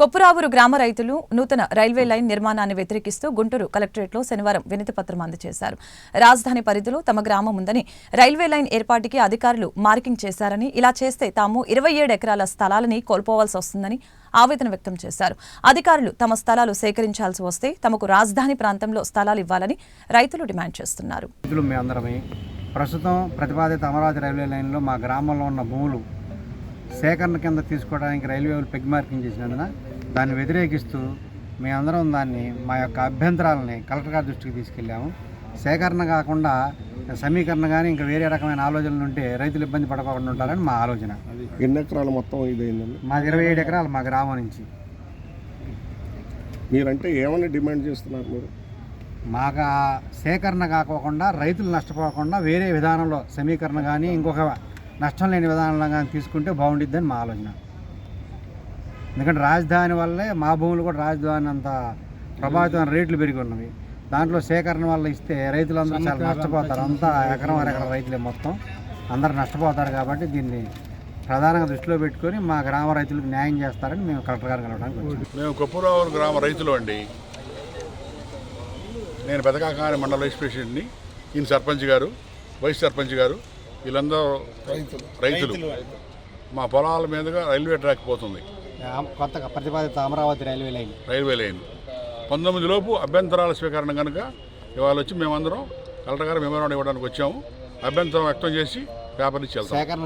కొప్పురావూరు గ్రామ రైతులు నూతన రైల్వే లైన్ నిర్మాణాన్ని వ్యతిరేకిస్తూ గుంటూరు కలెక్టరేట్లో శనివారం వినతిపత్రం అందజేశారు. రాజధాని పరిధిలో తమ గ్రామం ఉందని రైల్వే లైన్ ఏర్పాటుకి అధికారులు మార్కింగ్ చేశారని ఇలా చేస్తే తాము ఇరవై ఏడు ఎకరాల స్థలాలని కోల్పోవాల్సి వస్తుందని ఆవేదన వ్యక్తం చేశారు. అధికారులు తమ స్థలాలు సేకరించాల్సి వస్తే తమకు రాజధాని ప్రాంతంలో స్థలాలు ఇవ్వాలని రైతులు డిమాండ్ చేస్తున్నారు. ప్రస్తుతం ప్రతిపాదిత అమరావతి రైల్వే లైన్లో మా గ్రామంలో ఉన్న భూములు సేకరణ కింద తీసుకోవడానికి రైల్వే వాళ్ళు పెగ్ మార్కింగ్ చేసినందున దాన్ని వ్యతిరేకిస్తూ మేమందరం దాన్ని మా యొక్క అభ్యంతరాలని కలెక్టర్ గారి దృష్టికి తీసుకెళ్ళాము. సేకరణ కాకుండా సమీకరణ కానీ ఇంకా వేరే రకమైన ఆలోచనలు ఉంటే రైతులు ఇబ్బంది పడకుండా ఉంటారని మా ఆలోచన. ఎన్ని ఎకరాలు మొత్తం ఇదైందండి? మాది ఇరవై ఏడు ఎకరాలు మా గ్రామం నుంచి. మీరంటే ఏమని డిమాండ్ చేస్తున్నారు మీరు? మాకు సేకరణ కాకోకుండా రైతులు నష్టపోకుండా వేరే విధానంలో సమీకరణ కానీ ఇంకొక నష్టం లేని విధానంలో కానీ తీసుకుంటే బాగుండిద్దని మా ఆలోచన. ఎందుకంటే రాజధాని వల్లే మా భూములు కూడా రాజధాని అంత ప్రభావితమైన రేట్లు పెరిగి ఉన్నవి. దాంట్లో సేకరణ వల్ల ఇస్తే రైతులందరూ చాలా నష్టపోతారు. అంతా ఎకరం అరెకరం రైతులే మొత్తం. అందరు నష్టపోతారు కాబట్టి దీన్ని ప్రధానంగా దృష్టిలో పెట్టుకొని మా గ్రామ రైతులకు న్యాయం చేస్తారని మేము కలెక్టర్ గారు కలవడానికి మేము కొప్పురావు గ్రామ రైతులు అండి. నేను పెదకాకాని మండల వైస్ ప్రెసిడెంట్ని ఈయన సర్పంచ్ గారు వైస్ సర్పంచ్ గారు. వీళ్ళందరూ రైతులు. మా పొలాల మీదుగా రైల్వే ట్రాక్ పోతుంది. కొత్తగా ప్రతిపాదిత Amaravati railway line. Railway line. పంతొమ్మిది లోపు అభ్యంతరాల స్వీకరణ కనుక ఇవాళ వచ్చి మేమందరం కలెక్టర్ గారు మెమోరాండం ఇవ్వడానికి వచ్చాము. అభ్యంతరం వ్యక్తం చేసి పేపర్ ఇచ్చి వెళ్తాం. సేకరణ